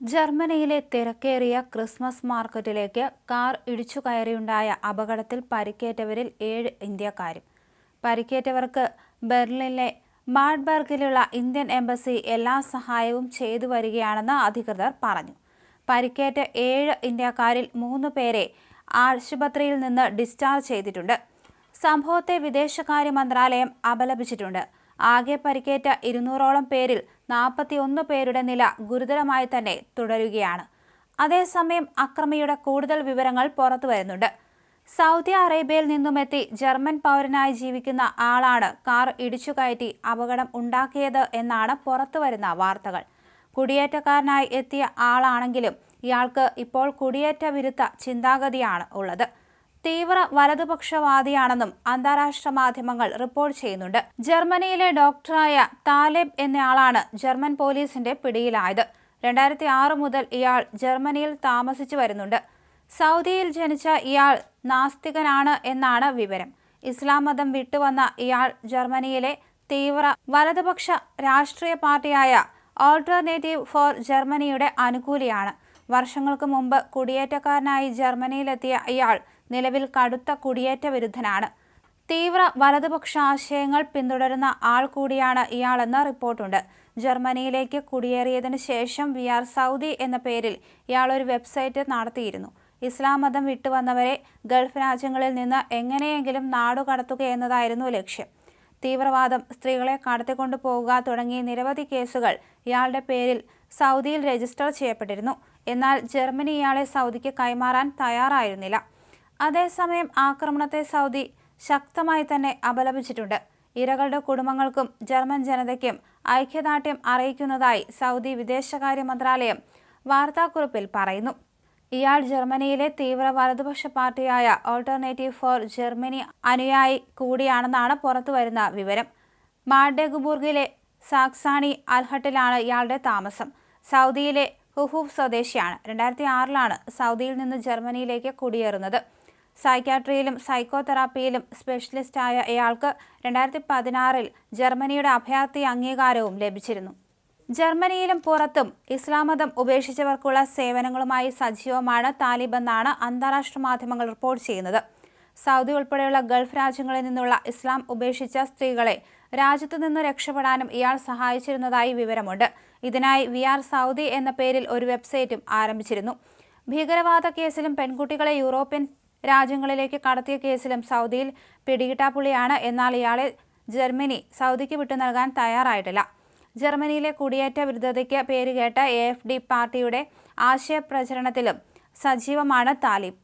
ജർമ്മനിയിലെ തിരക്കേറിയ ക്രിസ്മസ് മാർക്കറ്റിലേക്ക് കാർ ഇടിച്ചു കയറിയുണ്ടായ അപകടത്തിൽ പരിക്കേറ്റവരിൽ ഏഴ് ഇന്ത്യക്കാരും. പരിക്കേറ്റവർക്ക് ബെർലിനിലെ മാഡ്ബർഗിലുള്ള ഇന്ത്യൻ എംബസി എല്ലാ സഹായവും ചെയ്തു വരികയാണെന്ന് അധികൃതർ പറഞ്ഞു. പരിക്കേറ്റ ഏഴ് ഇന്ത്യക്കാരിൽ മൂന്ന് പേരെ ആശുപത്രിയിൽ നിന്ന് ഡിസ്ചാർജ് ചെയ്തിട്ടുണ്ട്. സംഭവത്തെ വിദേശകാര്യ മന്ത്രാലയം അപലപിച്ചിട്ടുണ്ട്. ആകെ പരിക്കേറ്റ ഇരുന്നൂറോളം പേരിൽ നാൽപ്പത്തിയൊന്ന് പേരുടെ നില ഗുരുതരമായി തന്നെ തുടരുകയാണ്. അതേസമയം അക്രമിയുടെ കൂടുതൽ വിവരങ്ങൾ പുറത്തു വരുന്നുണ്ട്. സൗദി അറേബ്യയിൽ നിന്നുമെത്തി ജർമ്മൻ പൗരനായി ജീവിക്കുന്ന ആളാണ് കാർ ഇടിച്ചുകയറ്റി അപകടം ഉണ്ടാക്കിയത് എന്നാണ് പുറത്തുവരുന്ന വാർത്തകൾ. കുടിയേറ്റക്കാരനായി എത്തിയ ആളാണെങ്കിലും ഇയാൾക്ക് ഇപ്പോൾ കുടിയേറ്റ വിരുദ്ധ ചിന്താഗതിയാണ് ഉള്ളത്. തീവ്ര വലതുപക്ഷവാദിയാണെന്നും അന്താരാഷ്ട്ര മാധ്യമങ്ങൾ റിപ്പോർട്ട് ചെയ്യുന്നുണ്ട്. ജർമ്മനിയിലെ ഡോക്ടറായ താലേബ് എന്നയാളാണ് ജർമ്മൻ പോലീസിന്റെ പിടിയിലായത്. രണ്ടായിരത്തി ആറ് മുതൽ ഇയാൾ ജർമ്മനിയിൽ താമസിച്ചു വരുന്നുണ്ട്. സൗദിയിൽ ജനിച്ച ഇയാൾ നാസ്തികനാണ് എന്നാണ് വിവരം. ഇസ്ലാം മതം വിട്ടുവന്ന ഇയാൾ ജർമ്മനിയിലെ തീവ്ര വലതുപക്ഷ രാഷ്ട്രീയ പാർട്ടിയായ ഓൾട്ടർനേറ്റീവ് ഫോർ ജർമ്മനിയുടെ അനുകൂലിയാണ്. വർഷങ്ങൾക്ക് മുമ്പ് കുടിയേറ്റക്കാരനായി ജർമ്മനിയിലെത്തിയ ഇയാൾ നിലവിൽ കടുത്ത കുടിയേറ്റ വിരുദ്ധനാണ്. തീവ്ര വലതുപക്ഷ ആശയങ്ങൾ പിന്തുടരുന്ന ആൾ കൂടിയാണ് ഇയാളെന്ന് റിപ്പോർട്ടുണ്ട്. ജർമ്മനിയിലേക്ക് കുടിയേറിയതിനു ശേഷം വി ആർ സൗദി എന്ന പേരിൽ ഇയാൾ ഒരു വെബ്സൈറ്റ് നടത്തിയിരുന്നു. ഇസ്ലാം മതം വിട്ടുവന്നവരെ ഗൾഫ് രാജ്യങ്ങളിൽ നിന്ന് എങ്ങനെയെങ്കിലും നാടുകടത്തുക എന്നതായിരുന്നു ലക്ഷ്യം. തീവ്രവാദം സ്ത്രീകളെ കടത്തിക്കൊണ്ടു പോകുക തുടങ്ങിയ നിരവധി കേസുകൾ ഇയാളുടെ പേരിൽ സൗദിയിൽ രജിസ്റ്റർ ചെയ്യപ്പെട്ടിരുന്നു. എന്നാൽ ജർമ്മനി ഇയാളെ സൗദിക്ക് കൈമാറാൻ തയ്യാറായിരുന്നില്ല. അതേസമയം ആക്രമണത്തെ സൗദി ശക്തമായി തന്നെ അപലപിച്ചിട്ടുണ്ട്. ഇരകളുടെ കുടുംബങ്ങൾക്കും ജർമ്മൻ ജനതയ്ക്കും ഐക്യദാർഢ്യം അറിയിക്കുന്നതായി സൗദി വിദേശകാര്യ മന്ത്രാലയം വാർത്താക്കുറിപ്പിൽ പറയുന്നു. ഇയാൾ ജർമ്മനിയിലെ തീവ്ര വലതുപക്ഷ പാർട്ടിയായ ഓൾട്ടർനേറ്റീവ് ഫോർ ജർമ്മനി അനുയായി കൂടിയാണെന്നാണ് പുറത്തുവരുന്ന വിവരം. മാഡെഗുബുർഗിലെ സാക്സാണി അൽഹട്ടിലാണ് ഇയാളുടെ താമസം. സൗദിയിലെ ഹുഹൂബ് സ്വദേശിയാണ്. രണ്ടായിരത്തി ആറിലാണ് സൗദിയിൽ നിന്ന് ജർമ്മനിയിലേക്ക് കുടിയേറുന്നത്. സൈക്യാട്രിയിലും സൈക്കോതെറാപ്പിയിലും സ്പെഷ്യലിസ്റ്റായ ഇയാൾക്ക് രണ്ടായിരത്തി പതിനാറിൽ ജർമ്മനിയുടെ അഭയാർത്ഥി അംഗീകാരവും ലഭിച്ചിരുന്നു. ജർമ്മനിയിലും പുറത്തും ഇസ്ലാം മതം ഉപേക്ഷിച്ചവർക്കുള്ള സേവനങ്ങളുമായി സജീവമാണ് താലിബെന്നാണ് അന്താരാഷ്ട്ര മാധ്യമങ്ങൾ റിപ്പോർട്ട് ചെയ്യുന്നത്. സൗദി ഉൾപ്പെടെയുള്ള ഗൾഫ് രാജ്യങ്ങളിൽ നിന്നുള്ള ഇസ്ലാം ഉപേക്ഷിച്ച സ്ത്രീകളെ രാജ്യത്തു നിന്ന് രക്ഷപ്പെടാനും ഇയാൾ സഹായിച്ചിരുന്നതായി വിവരമുണ്ട്. ഇതിനായി വി ആർ സൗദി എന്ന പേരിൽ ഒരു വെബ്സൈറ്റും ആരംഭിച്ചിരുന്നു. ഭീകരവാദ കേസിലും പെൺകുട്ടികളെ യൂറോപ്യൻ രാജ്യങ്ങളിലേക്ക് കടത്തിയ കേസിലും സൗദിയിൽ പിടികിട്ടാപ്പുള്ളിയാണ് എന്നാൽ ഇയാളെ ജർമ്മനി സൗദിക്ക് വിട്ടു നൽകാൻ തയ്യാറായിട്ടില്ല. ജർമ്മനിയിലെ കുടിയേറ്റ വിരുദ്ധതയ്ക്ക് പേരുകേട്ട എ എഫ് ഡി പാർട്ടിയുടെ ആശയപ്രചരണത്തിലും സജീവമാണ് താലിബ്